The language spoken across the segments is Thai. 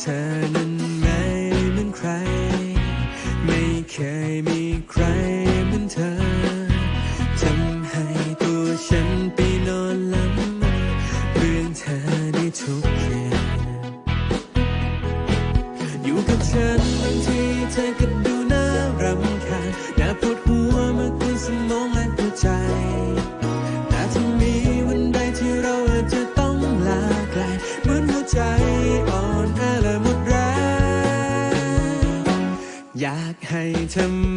เธอนั้นไม่เหมือนใคร ไม่เคยมีใครเหมือนเธอ ทำให้ตัวฉันไปนอนหลับเรื่องเธอได้ทุกคืนอยู่กับฉันบางทีเธอก็ดู ให้เธอ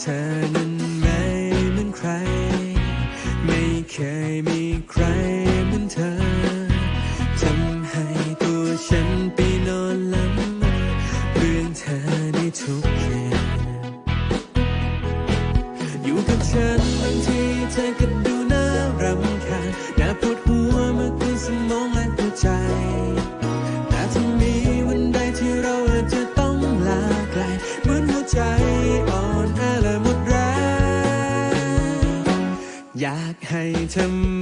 เธอนั้นไม่เหมือนใคร ไม่เคยมีใครเหมือนเธอ ทำให้ตัวฉันไปนอนหลับเรื่องเธอในทุกคืนอยู่กับฉันบางทีเธอก็ดู อยากให้เธอ